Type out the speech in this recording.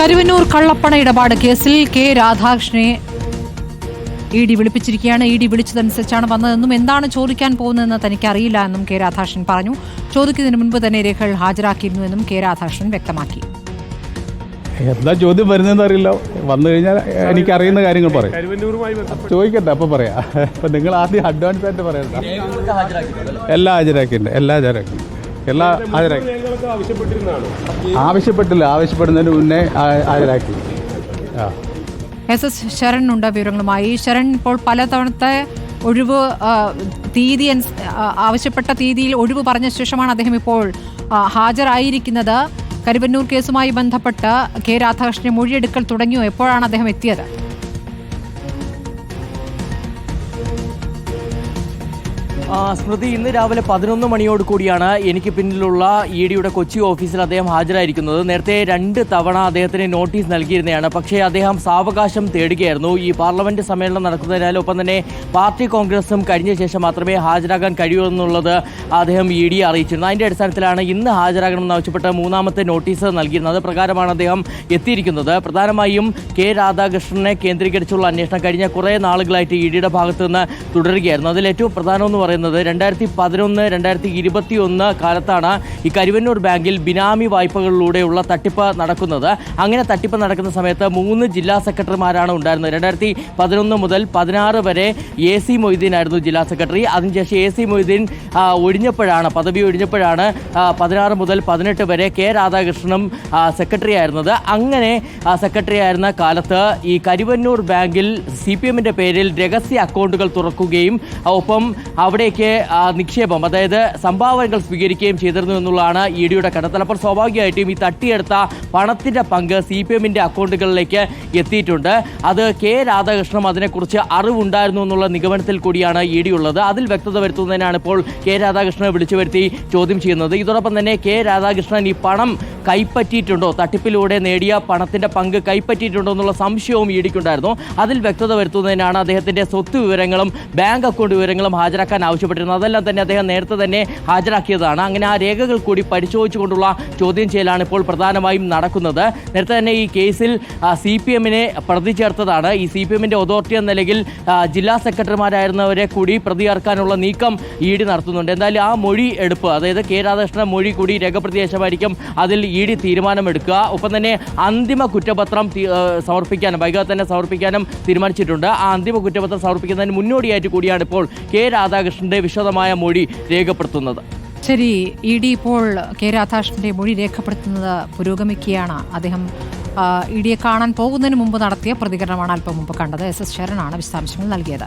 കരുവന്നൂർ കള്ളപ്പണ ഇടപാട് കേസിൽ കെ രാധാകൃഷ്ണനെ ഇ ഡി വിളിപ്പിച്ചിരിക്കുകയാണ്. ഇ ഡി വിളിച്ചതനുസരിച്ചാണ് വന്നതെന്നും എന്താണ് ചോദിക്കാൻ പോകുന്നതെന്ന് തനിക്ക് അറിയില്ല എന്നും കെ രാധാകൃഷ്ണൻ പറഞ്ഞു. ചോദിക്കുന്നതിന് മുൻപ് തന്നെ രേഖകൾ ഹാജരാക്കിയിരുന്നുവെന്നും കെ രാധാകൃഷ്ണൻ വ്യക്തമാക്കി. എന്താ ചോദ്യം വരുന്നതെന്ന് അറിയില്ല. വന്നു കഴിഞ്ഞാൽ എനിക്ക് അറിയുന്ന കാര്യങ്ങൾ പറയാം. ചോദിക്കട്ടെ അപ്പോൾ പറയാം. അപ്പം നിങ്ങൾ ആദ്യം അഡ്വാൻസ് ആയിട്ട് പറയണ്ട. എല്ലാം ഹാജരാക്കിയിട്ടുണ്ട് എല്ലാം ഹാജരാക്കിയിട്ടുണ്ട്. എല്ലാം ഹാജരാക്കി രേഖകളൊക്കെ ഹാജരാക്കി. ആവശ്യപ്പെട്ടില്ല ആവശ്യപ്പെടുന്നതിന് മുന്നേ ഹാജരാക്കി. ആ. എസ് എസ് ശരൺ ഉണ്ട് വിവരങ്ങളുമായി. ശരൺ ഇപ്പോൾ പലതവണത്തെ ഒഴിവ് തീയതി ആവശ്യപ്പെട്ട തീയതിയിൽ ഒഴിവ് പറഞ്ഞ ശേഷമാണ് അദ്ദേഹം ഇപ്പോൾ ഹാജരായിരിക്കുന്നത്. കരുവന്നൂർ കേസുമായി ബന്ധപ്പെട്ട് കെ രാധാകൃഷ്ണൻ മൊഴിയെടുക്കൽ തുടങ്ങിയോ? എപ്പോഴാണ് അദ്ദേഹം എത്തിയത്? സ്മൃതി ഇന്ന് രാവിലെ പതിനൊന്ന് മണിയോട് കൂടിയാണ് എനിക്ക് പിന്നിലുള്ള ഇ ഡിയുടെ കൊച്ചി ഓഫീസിൽ അദ്ദേഹം ഹാജരായിരിക്കുന്നത്. നേരത്തെ രണ്ട് തവണ അദ്ദേഹത്തിന് നോട്ടീസ് നൽകിയിരുന്നതാണ്. പക്ഷേ അദ്ദേഹം സാവകാശം തേടുകയായിരുന്നു. ഈ പാർലമെന്റ് സമ്മേളനം നടക്കുന്നതിനാൽ ഒപ്പം തന്നെ പാർട്ടി കോൺഗ്രസും കഴിഞ്ഞ ശേഷം മാത്രമേ ഹാജരാകാൻ കഴിയൂ എന്നുള്ളത് അദ്ദേഹം ഇ ഡിയെ അറിയിച്ചിരുന്നു. അതിന്റെ അടിസ്ഥാനത്തിലാണ് ഇന്ന് ഹാജരാകണമെന്ന് ആവശ്യപ്പെട്ട് മൂന്നാമത്തെ നോട്ടീസ് നൽകിയിരുന്നത്. പ്രകാരമാണ് അദ്ദേഹം എത്തിയിരിക്കുന്നത്. പ്രധാനമായും കെ രാധാകൃഷ്ണനെ കേന്ദ്രീകരിച്ചുള്ള അന്വേഷണം കഴിഞ്ഞ കുറേ നാളുകളായിട്ട് ഇ ഡിയുടെ ഭാഗത്തുനിന്ന് തുടരുകയായിരുന്നു. അതിൽ ഏറ്റവും പ്രധാനം എന്ന് പറയുന്നത് രണ്ടായിരത്തി പതിനൊന്ന് രണ്ടായിരത്തി ഇരുപത്തി ഒന്ന് കാലത്താണ് ഈ കരുവന്നൂർ ബാങ്കിൽ ബിനാമി വായ്പകളിലൂടെയുള്ള തട്ടിപ്പ് നടക്കുന്നത്. അങ്ങനെ തട്ടിപ്പ് നടക്കുന്ന സമയത്ത് മൂന്ന് ജില്ലാ സെക്രട്ടറിമാരാണ് ഉണ്ടായിരുന്നത്. രണ്ടായിരത്തി പതിനൊന്ന് മുതൽ പതിനാറ് വരെ എ സി മൊയ്തീൻ ആയിരുന്നു ജില്ലാ സെക്രട്ടറി. അതിനുശേഷം എ സി മൊയ്തീൻ ഒഴിഞ്ഞപ്പോഴാണ് പദവി ഒഴിഞ്ഞപ്പോഴാണ് പതിനാറ് മുതൽ പതിനെട്ട് വരെ കെ രാധാകൃഷ്ണനും സെക്രട്ടറി ആയിരുന്നത്. അങ്ങനെ സെക്രട്ടറി ആയിരുന്ന കാലത്ത് ഈ കരുവന്നൂർ ബാങ്കിൽ സി പി എമ്മിന്റെ പേരിൽ രഹസ്യ അക്കൗണ്ടുകൾ തുറക്കുകയും ഒപ്പം അവിടേക്ക് ആ, നിക്ഷേപം അതായത് സംഭാവനകൾ സ്വീകരിക്കുകയും ചെയ്തിരുന്നു എന്നുള്ളതാണ് ഇ ഡിയുടെ കണ്ടെത്തൽ. അപ്പോൾ സ്വാഭാവികമായിട്ടും ഈ തട്ടിയെടുത്ത പണത്തിന്റെ പങ്ക് സി പി എമ്മിന്റെ അക്കൗണ്ടുകളിലേക്ക് എത്തിയിട്ടുണ്ട്. അത് കെ രാധാകൃഷ്ണൻ അതിനെക്കുറിച്ച് അറിവുണ്ടായിരുന്നു എന്നുള്ള നിഗമനത്തിൽ കൂടിയാണ് ഇ ഡി ഉള്ളത് അതിൽ വ്യക്തത വരുത്തുന്നതിനാണ് ഇപ്പോൾ കെ രാധാകൃഷ്ണനെ വിളിച്ചു വരുത്തി ചോദ്യം ചെയ്യുന്നത്. ഇതോടൊപ്പം തന്നെ കെ രാധാകൃഷ്ണൻ ഈ പണം കൈപ്പറ്റിയിട്ടുണ്ടോ? തട്ടിപ്പിലൂടെ നേടിയ പണത്തിന്റെ പങ്ക് കൈപ്പറ്റിയിട്ടുണ്ടോ എന്നുള്ള സംശയവും ഇ ഡിക്കുണ്ടായിരുന്നു അതിൽ വ്യക്തത വരുത്തുന്നതിനാണ് അദ്ദേഹത്തിന്റെ സ്വത്ത് വിവരങ്ങളും ബാങ്ക് അക്കൗണ്ട് വിവരങ്ങളും ഹാജരാക്കാൻ ആവശ്യപ്പെട്ടിരുന്നത് അതെല്ലാം തന്നെ അദ്ദേഹം നേരത്തെ തന്നെ ഹാജരാക്കിയതാണ്. അങ്ങനെ ആ രേഖകൾ കൂടി പരിശോധിച്ചുകൊണ്ടുള്ള ചോദ്യം ചെയ്യലാണ് ഇപ്പോൾ പ്രധാനമായും നടക്കുന്നത്. നേരത്തെ തന്നെ ഈ കേസിൽ സി പി എമ്മിനെ പ്രതി ചേർത്തതാണ് ഈ സി പി എമ്മിന്റെ അതോറിറ്റി എന്ന നിലയിൽ ജില്ലാ സെക്രട്ടറിമാരായിരുന്നവരെ കൂടി പ്രതി ചേർക്കാനുള്ള നീക്കം ഇ ഡി നടത്തുന്നുണ്ട്. എന്തായാലും ആ മൊഴി എടുപ്പ് അതായത് കെ രാധാകൃഷ്ണൻ മൊഴി കൂടി രേഖപ്രതിയേശമായിരിക്കും അതിൽ ഇ ഡി തീരുമാനമെടുക്കുക. ഒപ്പം തന്നെ അന്തിമ കുറ്റപത്രം സമർപ്പിക്കാൻ വൈകാതെ തന്നെ സമർപ്പിക്കാനും തീരുമാനിച്ചിട്ടുണ്ട്. ആ അന്തിമ കുറ്റപത്രം സമർപ്പിക്കുന്നതിന് മുന്നോടിയായിട്ട് കൂടിയാണ് ഇപ്പോൾ കെ രാധാകൃഷ്ണന്റെ വിശദമായ മൊഴി രേഖപ്പെടുത്തുന്നത്. ശരി ഇ ഡി ഇപ്പോൾ കെ രാധാകൃഷ്ണന്റെ മൊഴി രേഖപ്പെടുത്തുന്നത് പുരോഗമിക്കുകയാണ്. അദ്ദേഹം ഇ ഡിയെ കാണാൻ പോകുന്നതിന് മുമ്പ് നടത്തിയ പ്രതികരണമാണ് അല്പം മുമ്പ് കണ്ടത്. എസ് എസ് ശരണാണ് വിശദാംശങ്ങൾ നൽകിയത്.